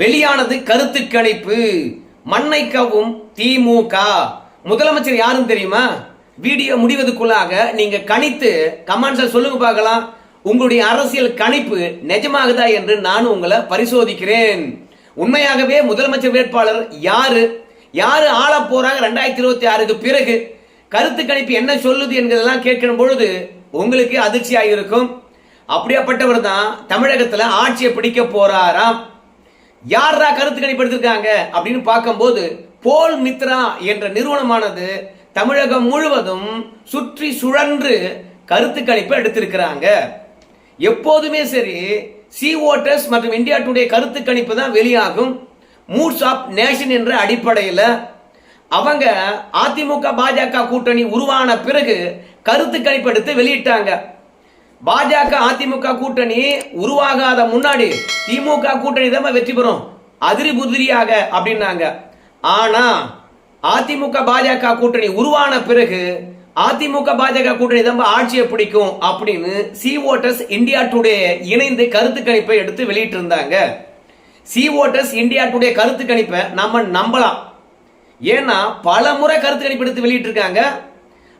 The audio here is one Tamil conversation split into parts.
வெளியானது கருத்து கணிப்பு மண்ணை கவும் திமுக முதலமைச்சர் யாரும் தெரியுமா? வீடியோ முடிவதுக்குள்ளாக நீங்க கணித்து கமெண்ட்ஸில் சொல்லுங்க பார்க்கலாம். உங்களுடைய அரசியல் கணிப்பு நிஜமாகுதா என்று நான் உங்களை பரிசோதிக்கிறேன். உண்மையாகவே முதலமைச்சர் வேட்பாளர் யாரு? யாரு ஆள போறாங்க ரெண்டாயிரத்தி இருபத்தி ஆறுக்கு பிறகு? கருத்து கணிப்பு என்ன சொல்லுது என்கிறதெல்லாம் கேட்கிற பொழுது உங்களுக்கு அதிர்ச்சியாக இருக்கும் அப்படியாப்பட்டவர் தான் தமிழகத்துல ஆட்சியை பிடிக்க போறாராம். யாரா கருத்து கணிப்பு எடுத்திருக்காங்க அப்படின்னு பார்க்கும்போது போல் மித்ரா என்ற நிறுவனமானது தமிழகம் முழுவதும் சுற்றி சுழன்று கருத்து கணிப்பு எடுத்திருக்கிறாங்க. எப்போதுமே சரி சி ஓட்டர்ஸ் மற்றும் இந்தியா டுடே கருத்து கணிப்பு தான் வெளியாகும். மூட்ஸ் ஆஃப் நேஷன் என்ற அடிப்படையில் அவங்க அதிமுக பாஜக கூட்டணி உருவான பிறகு கருத்து கணிப்பு எடுத்து வெளியிட்டாங்க. பாஜக அதிமுக கூட்டணி உருவாகாத முன்னாடி திமுக கூட்டணி தான் வெற்றி பெறும். அதிரி புதிரியாக அப்படின்னாங்க. ஆனா அதிமுக பாஜக கூட்டணி உருவான பிறகு அதிமுக பாஜக கூட்டணி தான் ஆட்சியை பிடிக்கும் அப்படின்னு சி ஓட்டர்ஸ் இந்தியா டுடே இணைந்து கருத்து கணிப்பை எடுத்து வெளியிட்டு இருந்தாங்க சி ஓட்டர்ஸ் இந்தியா டுடே கருத்து கணிப்பை நம்ம நம்பலாம். ஏன்னா பல முறை கருத்து கணிப்பு எடுத்து வெளியிட்டிருக்காங்க.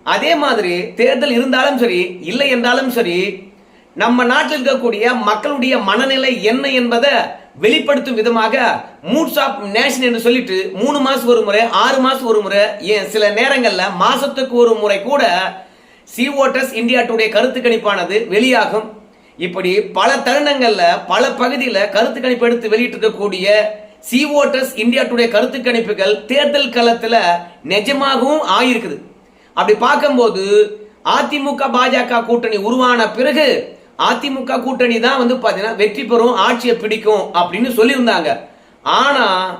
அதே மாதிரி தேர்தல் இருந்தாலும் சரி இல்லை என்றாலும் சரி நம்ம நாட்டில் இருக்கக்கூடிய மக்களுடைய மனநிலை என்ன என்பதை வெளிப்படுத்தும் விதமாக மூட்ஸ் ஆஃப் நேஷன் என்று சொல்லிட்டு மூணு மாசம் ஒரு முறை ஆறு மாசம் ஒரு முறை ஏன் சில நேரங்களில் மாசத்துக்கு ஒரு முறை கூட சி இந்தியா டுடே கருத்து கணிப்பானது வெளியாகும். இப்படி பல தருணங்களில் பல பகுதியில் கருத்து கணிப்பு எடுத்து வெளியிட்டிருக்கக்கூடிய சி இந்தியா டுடே கருத்து கணிப்புகள் தேர்தல் களத்தில் நிஜமாகவும் ஆயிருக்குது அப்படி பார்க்கும்போது அதிமுக பாஜக கூட்டணி உருவான பிறகு அதிமுக கூட்டணி தான் வந்து பார்த்தீங்கன்னா வெற்றி பெறும் ஆட்சியை பிடிக்கும் அப்படின்னு சொல்லியிருந்தாங்க. ஆனால்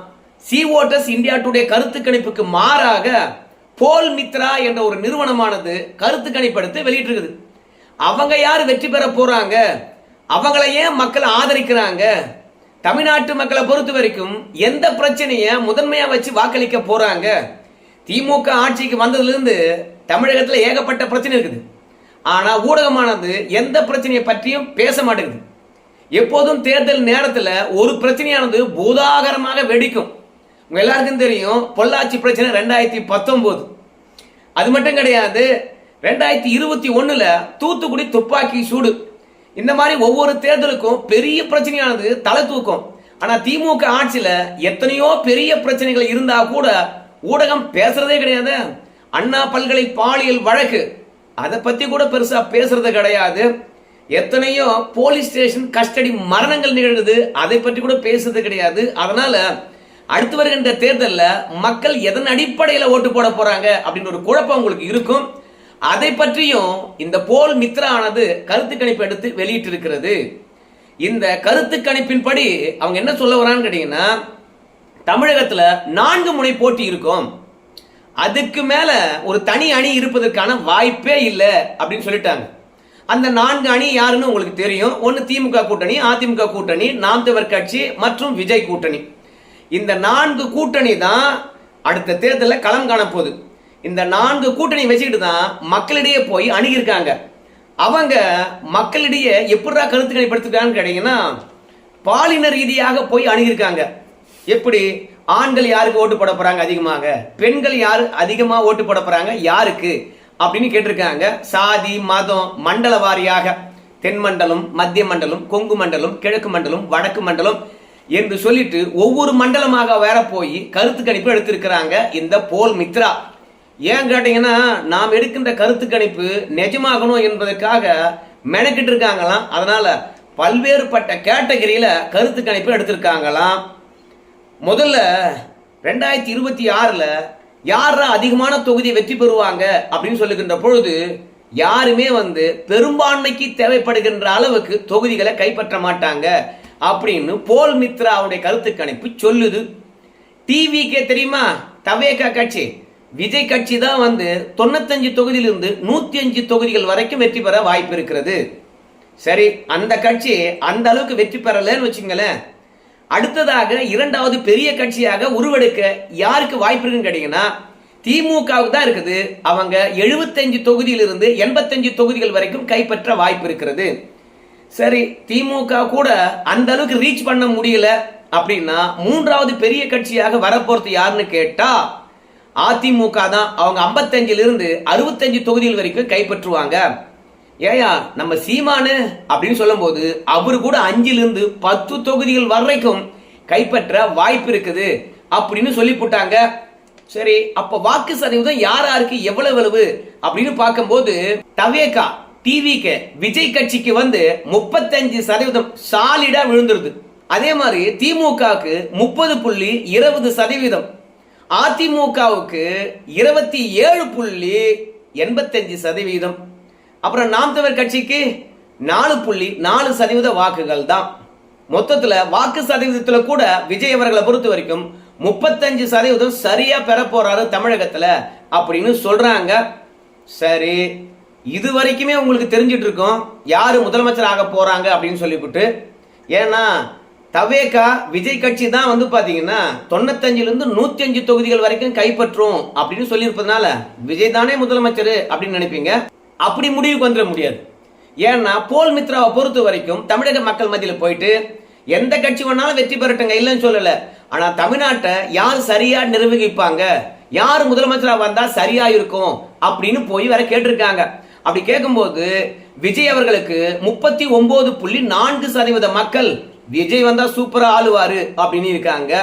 சிஓட்டஸ் இந்தியா டுடே கருத்து கணிப்புக்கு மாறாக போல் மித்ரா என்ற ஒரு நிறுவனமானது கருத்து கணிப்படுத்து வெளியிட்டிருக்குது. அவங்க யார் வெற்றி பெற போறாங்க? அவங்கள ஏன் மக்கள் ஆதரிக்கிறாங்க? தமிழ்நாட்டு மக்களை பொறுத்த வரைக்கும் எந்த பிரச்சனையை முதன்மையா வச்சு வாக்களிக்க போறாங்க? திமுக ஆட்சிக்கு வந்ததுலேருந்து தமிழகத்தில் ஏகப்பட்ட பிரச்சனை இருக்குது. ஆனால் ஊடகமானது எந்த பிரச்சனையை பற்றியும் பேச மாட்டேங்குது. எப்போதும் தேர்தல் நேரத்தில் ஒரு பிரச்சனையானது பூதாகரமாக வெடிக்கும். உங்கள் எல்லாருக்கும் தெரியும் பொள்ளாச்சி பிரச்சனை ரெண்டாயிரத்தி பத்தொம்போது. அது மட்டும் கிடையாது ரெண்டாயிரத்தி இருபத்தி ஒன்றில் தூத்துக்குடி துப்பாக்கி சூடு. இந்த மாதிரி ஒவ்வொரு தேர்தலுக்கும் பெரிய பிரச்சனையானது தலை தூக்கும். ஆனால் திமுக ஆட்சியில் எத்தனையோ பெரிய பிரச்சனைகள் இருந்தால் கூட ஊடகம் பேசுறதே கிடையாது. அண்ணா பல்கலை பாலியல் வழக்கு. அதை பத்தி கூட பெருசா பேசுறது கிடையாது. எத்தனையோ போலீஸ் ஸ்டேஷன் கஸ்டடி மரணங்கள் நிகழ்ந்தது. அதை பற்றி கூட பேசுறது கிடையாது. அதனால அடுத்து வருகின்ற தேர்தலில் மக்கள் எதன் அடிப்படையில் ஓட்டு போட போறாங்க அப்படின்னு ஒரு குழப்பம் உங்களுக்கு இருக்கும். அதை பற்றியும் இந்த போல் மித்ரா ஆனது கருத்து கணிப்பு எடுத்து வெளியிட்டிருக்கிறது. இந்த கருத்து கணிப்பின்படி அவங்க என்ன சொல்ல வரான்னு கேட்டீங்கன்னா தமிழகத்துல நான்கு முனை போட்டி இருக்கும். அதுக்கு மேல ஒரு தனி அணி இருப்பதற்கான வாய்ப்பே இல்லை அப்படின்னு சொல்லிட்டாங்க. அந்த நான்கு அணி யாருன்னு உங்களுக்கு தெரியும். ஒன்று திமுக கூட்டணி அதிமுக கூட்டணி நாம் தமிழர் கட்சி மற்றும் விஜய் கூட்டணி. இந்த நான்கு கூட்டணி தான் அடுத்த தேர்தலில் களம் காண போகுது. இந்த நான்கு கூட்டணி வச்சுக்கிட்டு தான் மக்களிடையே போய் அணுகியிருக்காங்க. அவங்க மக்களிடையே எப்படா கருத்து கணிப்படுத்திருக்காங்கன்னு கேட்டீங்கன்னா பாலின ரீதியாக போய் அணுகியிருக்காங்க. எப்படி? ஆண்கள் யாருக்கு ஓட்டு போட போறாங்க அதிகமாக? பெண்கள் யாரு அதிகமா ஓட்டு போட போறாங்க? யாருக்கு? அப்படின்னு கேட்டிருக்காங்க. சாதி மதம் மண்டல வாரியாக தென் மண்டலம் மத்திய மண்டலம் கொங்கு மண்டலம் கிழக்கு மண்டலம் வடக்கு மண்டலம் என்று சொல்லிட்டு ஒவ்வொரு மண்டலமாக வேற போய் கருத்து கணிப்பு எடுத்திருக்கிறாங்க இந்த போல் மித்ரா. ஏன் கேட்டீங்கன்னா நாம் எடுக்கின்ற கருத்து கணிப்பு நிஜமாகணும் என்பதற்காக மெனக்கிட்டு இருக்காங்களாம் அதனால பல்வேறுபட்ட கேட்டகரியில கருத்து கணிப்பு எடுத்திருக்காங்களாம். முதல்ல ரெண்டாயிரத்தி இருபத்தி ஆறில் யாரா அதிகமான தொகுதியை வெற்றி பெறுவாங்க அப்படின்னு சொல்லுகின்ற பொழுது யாருமே வந்து பெரும்பான்மைக்கு தேவைப்படுகின்ற அளவுக்கு தொகுதிகளை கைப்பற்ற மாட்டாங்க அப்படின்னு போல் மித்ராவுடைய கருத்து கணிப்பு சொல்லுது. டிவிக்கே தெரியுமா? தவேகா கட்சி. விஜய் கட்சி தான் வந்து தொண்ணூத்தஞ்சு தொகுதியிலிருந்து நூத்தி அஞ்சு தொகுதிகள் வரைக்கும் வெற்றி பெற வாய்ப்பு இருக்கிறது. சரி அந்த கட்சி அந்த அளவுக்கு வெற்றி பெறலன்னு வச்சுங்களேன். அடுத்ததாக இரண்டாவது பெரிய கட்சியாக உருவெடுக்க யாருக்கு வாய்ப்பு இருக்குன்னு கேட்டீங்கன்னா திமுகவுக்கு தான் இருக்குது. அவங்க எழுபத்தஞ்சு தொகுதியிலிருந்து எண்பத்தஞ்சு தொகுதிகள் வரைக்கும் கைப்பற்ற வாய்ப்பு இருக்கிறது. சரி திமுக கூட அந்த அளவுக்கு ரீச் பண்ண முடியல அப்படின்னா மூன்றாவது பெரிய கட்சியாக வரப்போறது யாருன்னு கேட்டா அதிமுக தான். அவங்க ஐம்பத்தஞ்சிலிருந்து அறுபத்தஞ்சு தொகுதிகள் வரைக்கும் கைப்பற்றுவாங்க. ஏயா நம்ம சீமானு அப்படின்னு சொல்லும்போது அவரு கூட அஞ்சிலிருந்து பத்து தொகுதிகள் வரைக்கும் கைப்பற்ற வாய்ப்பு இருக்குது அப்படின்னு சொல்லி போட்டாங்க. சரி அப்ப வாக்கு சதவீதம் யார் யாருக்கு எவ்வளவு எவ்வளவு அப்படின்னு பார்க்கும்போது தவேகா டிவிக்கு விஜய் கட்சிக்கு வந்து முப்பத்தஞ்சு சதவீதம் சாலிடா விழுந்துருது. அதே மாதிரி திமுகவுக்கு முப்பது புள்ளி இருபது சதவீதம் அதிமுகவுக்கு இருபத்தி ஏழு புள்ளி எண்பத்தஞ்சு சதவீதம். அப்புறம் நாம் தமிழ் கட்சிக்கு நாலு புள்ளி நாலு சதவீத வாக்குகள் தான். மொத்தத்தில் வாக்கு சதவீதத்தில் கூட விஜய் அவர்களை பொறுத்த வரைக்கும் முப்பத்தஞ்சு சதவீதம் சரியா பெற போறாரு தமிழகத்துல அப்படின்னு சொல்றாங்க. சரி இது வரைக்குமே உங்களுக்கு தெரிஞ்சிட்டு இருக்கோம் யாரு முதலமைச்சர் ஆக போறாங்க அப்படின்னு சொல்லிவிட்டு. ஏன்னா தவேகா விஜய் கட்சி தான் வந்து பாத்தீங்கன்னா தொண்ணூத்தஞ்சுல இருந்து நூத்தி அஞ்சு தொகுதிகள் வரைக்கும் கைப்பற்றும் அப்படின்னு சொல்லியிருப்பதனால விஜய் தானே முதலமைச்சர் அப்படின்னு நினைப்பீங்க? அப்படி முடிவுக்கு வந்துட முடியாது. ஏன்னா போல் மித்ராவை பொறுத்த வரைக்கும் தமிழக மக்கள் மத்தியில் போயிட்டு எந்த கட்சி வேணாலும் வெற்றி பெறட்டுங்க இல்லைன்னு சொல்லலை. ஆனால் தமிழ்நாட்டை யார் சரியா நிர்வகிப்பாங்க? யார் முதலமைச்சராக வந்தால் சரியா இருக்கும் அப்படின்னு போய் வேற கேட்டிருக்காங்க. அப்படி கேட்கும்போது விஜய் அவர்களுக்கு முப்பத்தி ஒன்பது புள்ளி நான்கு சதவீத மக்கள் விஜய் வந்தா சூப்பரா ஆளுவாரு அப்படின்னு இருக்காங்க.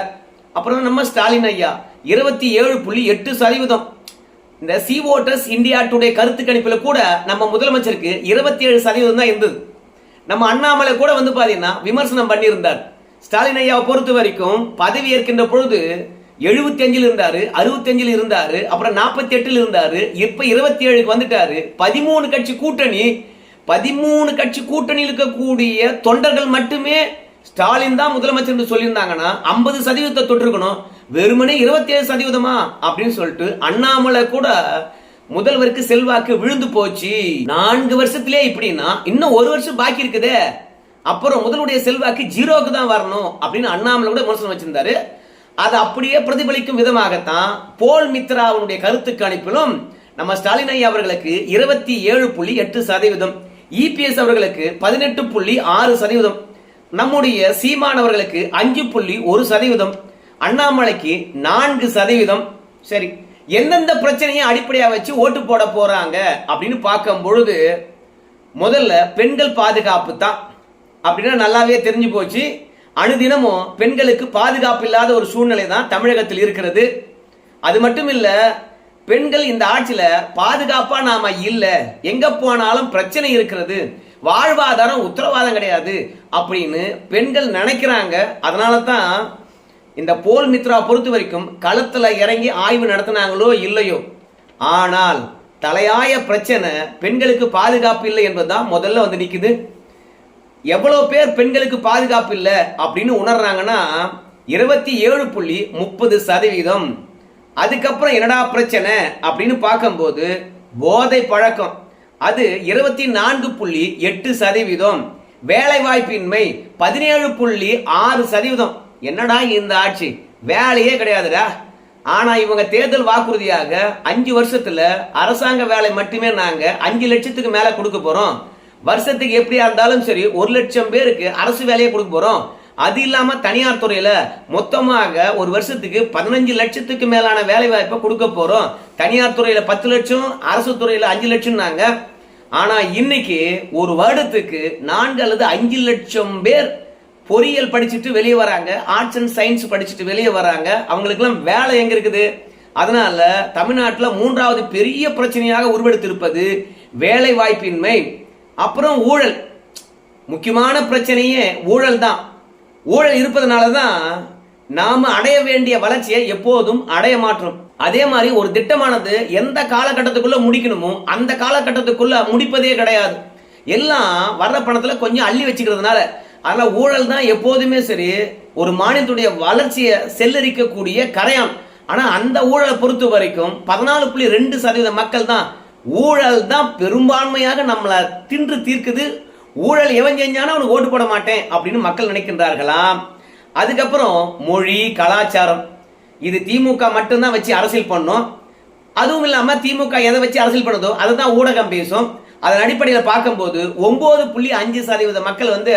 அப்புறம் நம்ம ஸ்டாலின் ஐயா இருபத்தி ஏழு புள்ளி எட்டு சதவீதம். இந்த சி ஓட்டர்ஸ் இந்தியா டுடே கருத்து கணிப்பில் கூட நம்ம முதலமைச்சருக்கு இருபத்தி ஏழு சதவீதம் தான் இருந்தது. நம்ம அண்ணாமலை கூட வந்து பார்த்தீங்கன்னா விமர்சனம் பண்ணியிருந்தார். ஸ்டாலின் ஐயாவை பொறுத்த வரைக்கும் பதவி ஏற்கின்ற பொழுது எழுபத்தி அஞ்சில் இருந்தாரு அறுபத்தஞ்சில் இருந்தாரு அப்புறம் நாற்பத்தி எட்டில் இருந்தாரு இப்ப இருபத்தி ஏழுக்கு வந்துட்டாரு. பதிமூணு கட்சி கூட்டணி பதிமூணு கட்சி கூட்டணியில் இருக்கக்கூடிய தொண்டர்கள் மட்டுமே ஸ்டாலின் தான் முதலமைச்சர் என்று சொல்லியிருந்தாங்கன்னா ஐம்பது சதவீதத்தை தொட்டிருக்கணும். வெறுமனே இருபத்தி ஏழு சதவீதமா? அப்படின்னு சொல்லிட்டு அண்ணாமலை கூட முதல்வருக்கு செல்வாக்கு விழுந்து போச்சு. நான்கு வருஷத்திலே இப்படின்னா இன்னும் ஒரு வருஷம் பாக்கி இருக்குதே. அப்புறம் முதலுடைய செல்வாக்கு ஜீரோக்கு தான் வரணும் அப்படின்னு அண்ணாமலை கூட விமர்சனம் வச்சிருந்தாரு. அது அப்படியே பிரதிபலிக்கும் விதமாகத்தான் போல் மித்ராவுடைய கருத்து கணிப்பிலும் நம்ம ஸ்டாலின் ஐயா அவர்களுக்கு இருபத்தி ஏழு புள்ளி எட்டு சதவீதம் இபிஎஸ் அவர்களுக்கு பதினெட்டு புள்ளி ஆறு சதவீதம் நம்முடைய சீமானவர்களுக்கு அஞ்சு புள்ளி ஒரு சதவீதம் அண்ணாமலைக்கு நான்கு சதவீதம். சரி எந்தெந்த பிரச்சனையை அடிப்படையாக வச்சு ஓட்டு போட போறாங்க அப்படின்னு பார்க்கும் பொழுது முதல்ல பெண்கள் பாதுகாப்பு தான். அப்படின்னா நல்லாவே தெரிஞ்சு போச்சு. அனுதினமும் பெண்களுக்கு பாதுகாப்பு இல்லாத ஒரு சூழ்நிலை தான் தமிழகத்தில் இருக்கிறது. அது மட்டும் இல்ல பெண்கள் இந்த ஆட்சியில பாதுகாப்பா நாம இல்ல. எங்க போனாலும் பிரச்சனை இருக்கிறது. வாழ்வாதாரம் உத்தரவாதம் கிடையாது அப்படின்னு பெண்கள் நினைக்கிறாங்க. அதனால தான் இந்த போல் மித்ரா பொறுத்த வரைக்கும் களத்தில் இறங்கி ஆய்வு நடத்தினாங்களோ இல்லையோ. ஆனால் தலையாய பிரச்சனை பெண்களுக்கு பாதுகாப்பு இல்லை என்பதுதான் முதல்ல வந்து நிற்குது எவ்வளோ பேர் பெண்களுக்கு பாதுகாப்பு இல்லை அப்படின்னு உணர்றாங்கன்னா இருபத்தி ஏழு புள்ளி முப்பது சதவீதம். அதுக்கப்புறம் என்னடா பிரச்சனை அப்படின்னு பார்க்கும்போது போதை பழக்கம். அது இருபத்தி நான்கு புள்ளி எட்டு சதவீதம். வேலை வாய்ப்பின்மை பதினேழு புள்ளி ஆறு சதவீதம். என்னடா இந்த ஆட்சி? வேலையே கிடையாதுடா. ஆனா இவங்க தேர்தல் வாக்குறுதியாக அஞ்சு வருஷத்துல அரசாங்க வேலை மட்டுமே நாங்க அஞ்சு லட்சத்துக்கு மேல கொடுக்க போறோம். வருஷத்துக்கு எப்படியா இருந்தாலும் சரி ஒரு லட்சம் பேருக்கு அரசு வேலையை கொடுக்க போறோம். அது இல்லாமல் தனியார் துறையில் மொத்தமாக ஒரு வருஷத்துக்கு பதினஞ்சு லட்சத்துக்கு மேலான வேலை வாய்ப்பை கொடுக்க போகிறோம் தனியார் துறையில் பத்து லட்சம் அரசு துறையில் அஞ்சு லட்சம் ஆனால் ஆனா இன்னைக்கு ஒரு வருடத்துக்கு நான்கு அல்லது அஞ்சு லட்சம் பேர் பொறியியல் படிச்சுட்டு வெளியே வராங்க. ஆர்ட்ஸ் அண்ட் சயின்ஸ் படிச்சுட்டு வெளியே வராங்க. அவங்களுக்கெல்லாம் வேலை எங்கே இருக்குது? அதனால தமிழ்நாட்டில் மூன்றாவது பெரிய பிரச்சனையாக உருவெடுத்திருப்பது வேலை வாய்ப்பின்மை அப்புறம் ஊழல். முக்கியமான பிரச்சனையே ஊழல் தான் ஊழல் இருப்பதனால தான் நாம் அடைய வேண்டிய வளர்ச்சியை எப்போதும் அடைய மாற்றோம் அதே மாதிரி ஒரு திட்டமானது எந்த காலகட்டத்துக்குள்ள முடிக்கணுமோ அந்த காலகட்டத்துக்குள்ள முடிப்பதே கிடையாது. எல்லாம் வர்ற பணத்துல கொஞ்சம் அள்ளி வச்சுக்கிறதுனால. அதனால ஊழல் தான் எப்போதுமே சரி ஒரு மாநிலத்துடைய வளர்ச்சியை செல்லரிக்கக்கூடிய கரையான். ஆனா அந்த ஊழலை பொறுத்த வரைக்கும் பதினாலு புள்ளி ரெண்டு சதவீத மக்கள் தான் ஊழல் தான் பெரும்பான்மையாக நம்மளை தின்று தீர்க்குது ஊழல் எவன் செஞ்சானா அவனுக்கு ஓட்டு போட மாட்டேன் அப்படின்னு மக்கள் நினைக்கின்றார்களாம். அதுக்கப்புறம் மொழி கலாச்சாரம். இது திமுக மட்டும்தான் வச்சு அரசியல் பண்ணோம். அதுவும் இல்லாமல் திமுக எதை வச்சு அரசியல் பண்ணுதோ அதை தான் ஊடகம் பேசும். அதன் அடிப்படையில் பார்க்கும்போது ஒன்பது புள்ளி அஞ்சு சதவீத மக்கள் வந்து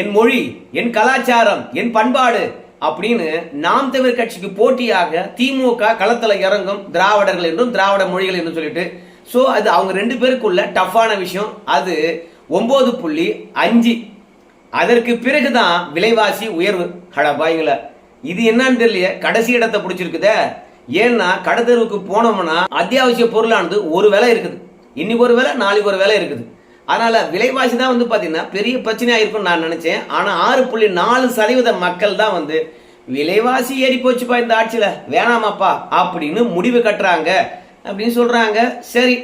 என் மொழி என் கலாச்சாரம் என் பண்பாடு அப்படின்னு நாம் தமிழ் கட்சிக்கு போட்டியாக திமுக களத்தில் இறங்கும் திராவிடர்கள் என்றும் திராவிட மொழிகள் என்றும் சொல்லிட்டு ஸோ அது அவங்க ரெண்டு பேருக்குள்ள டஃப்பான விஷயம். அது ஒம்பது புள்ளி அஞ்சு அதற்கு பிறகுதான் விலைவாசி உயர்வு. அட பாய்ங்கள இது என்னன்னு தெரியல கடைசி இடத்தை பிடிச்சிருக்குதே. ஏன்னா கடத்தெருவுக்கு போனோம்னா அத்தியாவசிய பொருளானது ஒரு விலை இருக்குது. இன்னைக்கு ஒரு விலை நாளைக்கு ஒரு விலை இருக்குது. அதனால விலைவாசி தான் வந்து பார்த்தீங்கன்னா பெரிய பிரச்சனையாக இருக்கும்னு நான் நினச்சேன். ஆனால் ஆறு புள்ளி நாலு சதவீத மக்கள் தான் வந்து விலைவாசி ஏறி போச்சுப்பா இந்த ஆட்சியில். வேணாமாப்பா அப்படின்னு முடிவு கட்டுறாங்க. அப்படின்னு சொல்கிறாங்க சரி.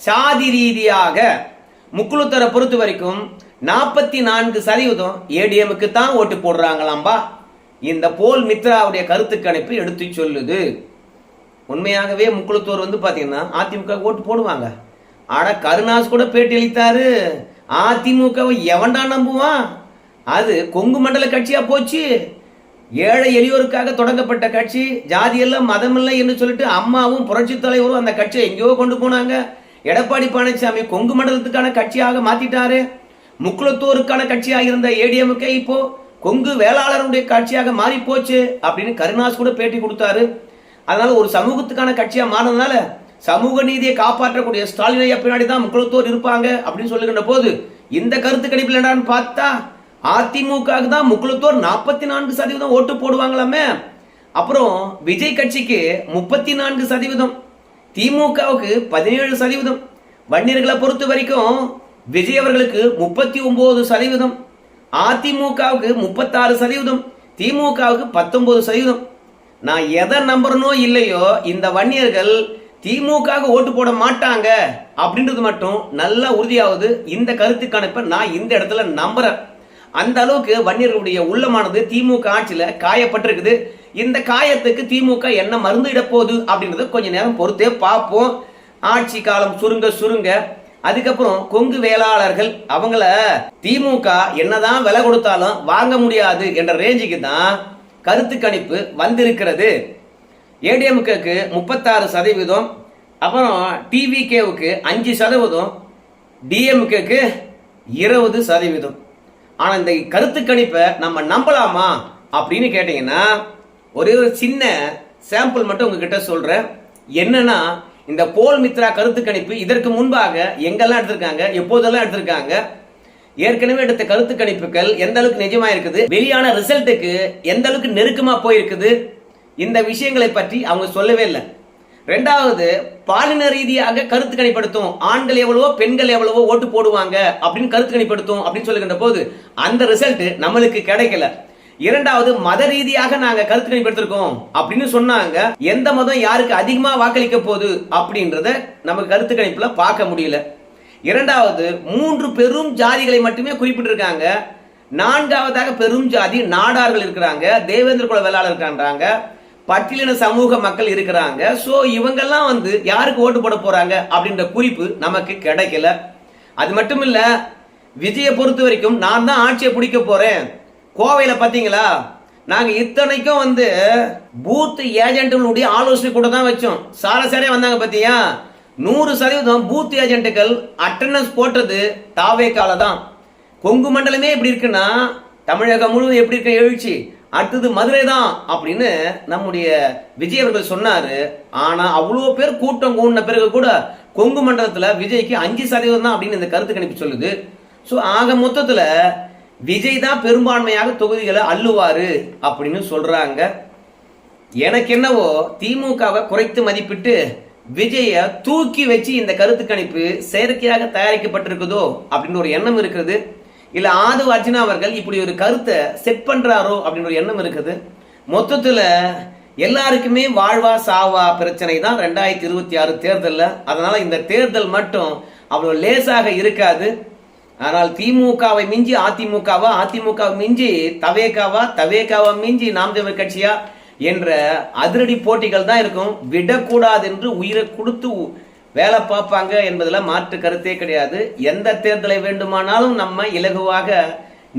சாதி ரீதியாக முக்குழுத்தரை பொறுத்த வரைக்கும் நாற்பத்தி நான்கு சதவீதம் ஏடிஎம்க்கு தான் ஓட்டு போடுறாங்களாம்பா. இந்த போல் மித்ராவுடைய கருத்து கணிப்பு எடுத்து சொல்லுது. உண்மையாகவே முக்குளத்தோர் வந்து பார்த்தீங்கன்னா அதிமுக ஓட்டு போடுவாங்க. ஆனால் கருணாஸ் கூட பேட்டி அளித்தாரு. அதிமுகவை எவன்டா நம்புவான்? அது கொங்கு மண்டல கட்சியாக போச்சு. ஏழை எளியோருக்காக தொடங்கப்பட்ட கட்சி. ஜாதி எல்லாம் என்று சொல்லிட்டு அம்மாவும் புரட்சி தலைவரும் அந்த கட்சியை எங்கேயோ கொண்டு போனாங்க. எடப்பாடி பழனிசாமி கொங்கு மண்டலத்துக்கான கட்சியாக மாத்திட்டாரு. முக்குளத்தூருக்கான கட்சியாக இருந்த ஏடிஎம்கே இப்போ கொங்கு வேளாளருடைய கட்சியாக மாறி போச்சு அப்படின்னு கருணாஸ் கூட பேட்டி கொடுத்தாரு. அதனால ஒரு சமூகத்துக்கான கட்சியா மாறினதுனால சமூக நீதியை காப்பாற்றக்கூடிய ஸ்டாலின் ஐயா பின்னாடி தான் முக்குளத்தோர் இருப்பாங்க அப்படின்னு சொல்லுகின்ற போது இந்த கருத்து கணிப்பில் என்னடான்னு பார்த்தா அதிமுகவுக்கு தான் முக்குளத்தோர் நாற்பத்தி நான்கு சதவீதம் ஓட்டு போடுவாங்களாமே. அப்புறம் விஜய் கட்சிக்கு முப்பத்தி நான்கு சதவீதம். திமுகவுக்கு பதினேழு சதவீதம். வன்னியர்களை பொறுத்த வரைக்கும் விஜய் அவர்களுக்கு முப்பத்தி ஒன்பது சதவீதம். அதிமுகவுக்கு முப்பத்தாறு சதவீதம். திமுகவுக்கு பத்தொன்பது சதவீதம். நான் எதை நம்புறனோ இல்லையோ இந்த வன்னியர்கள் திமுகவுக்கு ஓட்டு போட மாட்டாங்க அப்படின்றது மட்டும் நல்லா உறுதியாகுது இந்த கருத்து கணிப்பை நான் இந்த இடத்துல நம்புறேன். அந்த அளவுக்கு வன்னியர்களுடைய உள்ளமானது திமுக ஆட்சியில் காயப்பட்டிருக்குது. இந்த காயத்துக்கு திமுக என்ன மருந்து இடப்போகுது அப்படின்றத கொஞ்ச நேரம் பொறுத்தே பார்ப்போம். ஆட்சி காலம் சுருங்க சுருங்க. அதுக்கப்புறம் கொங்கு வேளாளர்கள் அவங்கள திமுக என்னதான் விலை கொடுத்தாலும் வாங்க முடியாது என்ற ரேஞ்சுக்கு தான் கருத்து கணிப்பு வந்திருக்கிறது. ஏடிஎம்கேக்கு முப்பத்தாறு சதவீதம் அப்புறம் டிவிகேவுக்கு அஞ்சு சதவீதம் டிஎம்கேக்கு இருபது சதவீதம். ஆனால் இந்த கருத்து கணிப்பை நம்ம நம்பலாமா அப்படின்னு கேட்டிங்கன்னா ஒரே ஒரு சின்ன சாம்பிள் மட்டும் உங்ககிட்ட சொல்கிறேன் என்னன்னா இந்த போல் மித்ரா கருத்து கணிப்பு இதற்கு முன்பாக எங்கெல்லாம் எடுத்திருக்காங்க எப்போதெல்லாம் எடுத்திருக்காங்க ஏற்கனவே எடுத்த கருத்து கணிப்புகள் எந்த அளவுக்கு நிஜமா இருக்குது வெளியான ரிசல்ட்டுக்கு எந்த அளவுக்கு நெருக்கமா போயிருக்குது இந்த விஷயங்களை பற்றி அவங்க சொல்லவே இல்லை. ரெண்டாவது பாலின ரீதியாக கருத்து கணிப்படுத்தும் ஆண்கள் எவ்வளவோ பெண்கள் எவ்வளவோ ஓட்டு போடுவாங்க அப்படின்னு கருத்து கணிப்படுத்தும் அப்படின்னு சொல்லுகின்ற போது அந்த ரிசல்ட் நம்மளுக்கு கிடைக்கல. இரண்டாவது மத ரீதியாக நாங்க கருத்து கணிப்பெடுத்திருக்கோம் அப்படின்னு சொன்னாங்க. எந்த மதம் யாருக்கு அதிகமா வாக்களிக்க போகுது அப்படின்றத நமக்கு கருத்து கணிப்புல பார்க்க முடியல. இரண்டாவது மூன்று பெரும் ஜாதிகளை மட்டுமே குறிப்பிட்டிருக்காங்க. நான்காவதாக பெரும் ஜாதி நாடார்கள் இருக்கிறாங்க. தேவேந்திர குல வேளாளர் இருக்கான்றாங்க. பட்டியலின சமூக மக்கள் இருக்கிறாங்க. ஸோ இவங்கெல்லாம் வந்து யாருக்கு ஓட்டு போட போறாங்க அப்படின்ற குறிப்பு நமக்கு கிடைக்கல. அது மட்டும் இல்ல விஜயை பொறுத்த வரைக்கும் நான் தான் ஆட்சியை பிடிக்க போறேன். கோவையில் பார்த்தீங்களா நாங்கள் இத்தனைக்கும் வந்து பூத் ஏஜென்ட்டுகளுடைய ஆலோசனை கூட தான் வச்சோம். சாரசாரே வந்தாங்க பார்த்தியா நூறு சதவீதம் பூத் ஏஜென்ட்டுகள் அட்டண்டன்ஸ் போட்டது தாவேக்கால தான். கொங்கு மண்டலமே எப்படி இருக்குன்னா தமிழகம் முழுவதும் எப்படி இருக்க எழுச்சி? அடுத்தது மதுரை தான் அப்படின்னு நம்முடைய விஜய் அவர்கள் சொன்னார். ஆனால் அவ்வளோ பேர் கூட்டம் கூடின பிறகு கூட கொங்கு மண்டலத்தில் விஜய்க்கு அஞ்சு சதவீதம் தான் அப்படின்னு இந்த கருத்து கணிப்பு சொல்லுது. ஸோ ஆக மொத்தத்தில் விஜய் தான் பெரும்பான்மையாக தொகுதிகளை அள்ளுவாரு அப்படின்னு சொல்றாங்க. எனக்கு என்னவோ திமுகவை குறைத்து மதிப்பிட்டு விஜய தூக்கி வச்சு இந்த கருத்து கணிப்பு செயற்கையாக தயாரிக்கப்பட்டிருக்குதோ அப்படின்னு ஒரு எண்ணம் இருக்குது இல்ல ஆது அர்ஜுனா அவர்கள் இப்படி ஒரு கருத்தை செட் பண்றாரோ அப்படின்னு ஒரு எண்ணம் இருக்குது. மொத்தத்துல எல்லாருக்குமே வாழ்வா சாவா பிரச்சனை தான் ரெண்டாயிரத்தி இருபத்தி ஆறு தேர்தலில். அதனால இந்த தேர்தல் மட்டும் அவ்வளோ லேசாக இருக்காது. ஆனால் திமுகவை மிஞ்சி அதிமுகவா? அதிமுகவை மிஞ்சி தவேகாவா? தவேகாவா மிஞ்சி நாம் தமிழ் கட்சியா? என்ற அதிரடி போட்டிகள் தான் இருக்கும். விடக்கூடாது என்று உயிரை கொடுத்து வேலை பார்ப்பாங்க என்பதில் மாற்று கருத்தே கிடையாது. எந்த தேர்தலை வேண்டுமானாலும் நம்ம இலகுவாக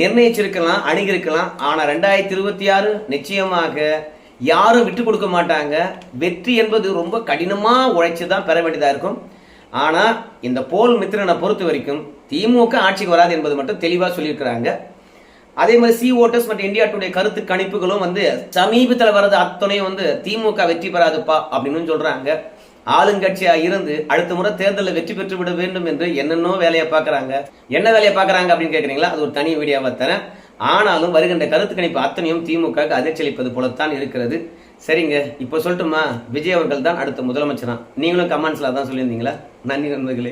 நிர்ணயிச்சிருக்கலாம் அணுகிருக்கலாம் ஆனால் ரெண்டாயிரத்தி இருபத்தி ஆறு நிச்சயமாக யாரும் விட்டு கொடுக்க மாட்டாங்க. வெற்றி என்பது ரொம்ப கடினமாக உழைச்சி தான் பெற வேண்டியதாக இருக்கும். ஆனால் இந்த போல் மித்திரனை பொறுத்த வரைக்கும் திமுக ஆட்சிக்கு வராது என்பது மட்டும் தெளிவாக சொல்லியிருக்கிறாங்க. அதே மாதிரி சி ஓட்டர்ஸ் மற்றும் இந்தியா டுடே கருத்து கணிப்புகளும் வந்து சமீபத்தில் வர்றது அத்தனையும் வந்து திமுக வெற்றி பெறாதுப்பா அப்படின்னு சொல்றாங்க. ஆளுங்கட்சியா இருந்து அடுத்த முறை தேர்தலில் வெற்றி பெற்று விட வேண்டும் என்று என்னென்னோ வேலையை பார்க்குறாங்க. என்ன வேலையை பார்க்குறாங்க அப்படின்னு கேட்குறீங்களா அது ஒரு தனி வீடியோவை தரேன் ஆனாலும் வருகின்ற கருத்து கணிப்பு அத்தனையும் திமுக அதிர்ச்சியளிப்பது போலத்தான் இருக்கிறது. சரிங்க இப்போ சொல்லட்டுமா? விஜய் அவர்கள் தான் அடுத்த முதலமைச்சரா? நீங்களும் கமெண்ட்ஸில் அதான் சொல்லியிருந்தீங்களா? நன்றி நண்பர்களே.